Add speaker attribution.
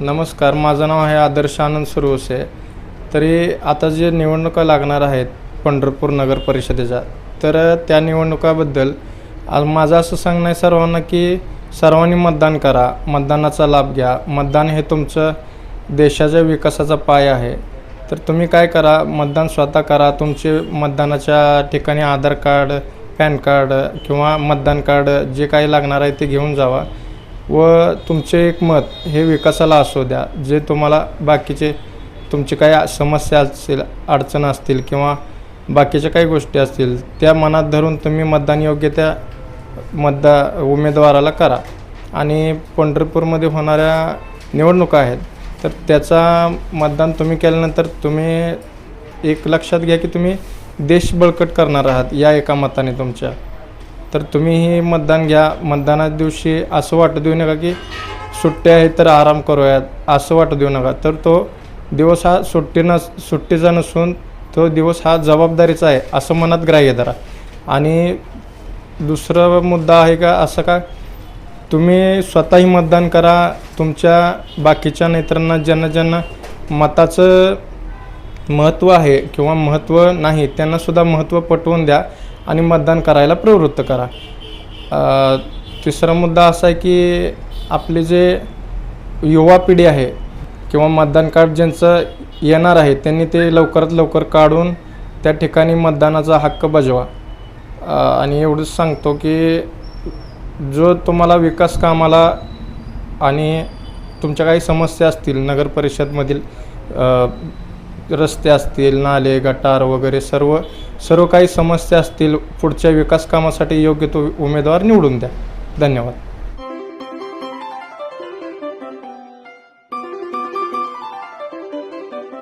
Speaker 1: नमस्कार माझं नाव आहे आदर्श आनंद सुरवसे. तरी आता जे निवडणुका लागणार आहेत पंढरपूर नगर परिषदेच्या तर त्या निवडणुकाबद्दल आज माझं असं सांगणं आहे सर्वांना की सर्वांनी मतदान करा मतदानाचा लाभ घ्या. मतदान हे तुमचं देशाच्या विकासाचा पाय आहे. तर तुम्ही काय करा मतदान स्वतः करा. तुमचे मतदानाच्या ठिकाणी आधार कार्ड पॅन कार्ड किंवा मतदान कार्ड जे काही लागणार आहे ते घेऊन जावा. व तुमचे एक मत हे विकासाला असू द्या. जे तुम्हाला बाकीचे तुमची काही समस्या असतील अडचण असतील किंवा बाकीच्या काही गोष्टी असतील त्या मनात धरून तुम्ही मतदान योग्य त्या मतदा उमेदवाराला करा. आणि पंढरपूरमध्ये होणाऱ्या निवडणुका आहेत तर त्याचा मतदान तुम्ही केल्यानंतर तुम्ही एक लक्षात घ्या की तुम्ही देश बळकट करणार आहात या एका मताने तुमच्या. तर तुम्हीही मतदान घ्या. मतदाना दिवशी असं वाटू देऊ नका की सुट्ट्या आहेत तर आराम करूयात. असं वाटू देऊ नका. तर तो दिवस हा सुट्टी नस सुट्टीचा नसून तो दिवस हा जबाबदारीचा आहे असं मनात ग्राह्य धरा. आणि दुसरा मुद्दा आहे का असं का? तुम्ही स्वतःही मतदान करा. तुमच्या बाकीच्या नेत्यांना ज्यांना ज्यांना मताचं महत्त्व आहे किंवा महत्त्व नाही त्यांनासुद्धा महत्त्व पटवून द्या. आणि मतदान करायला प्रवृत्त करा. तिसरा मुद्दा असा आहे की आपले जे युवा पिढी आहे किंवा मतदान कार्ड ज्यांचं येणार आहे त्यांनी ते लवकरात लवकर काढून त्या ठिकाणी मतदानाचा हक्क बजवा. आणि एवढंच सांगतो की जो तुम्हाला विकास कामाला आणि तुमच्या काही समस्या असतील नगर परिषदमधील रस्ते असतील नाले गटार वगैरे सर्व सर्व काही समस्या असतील पुढच्या विकास कामासाठी योग्य तो उमेदवार निवडून द्या. धन्यवाद.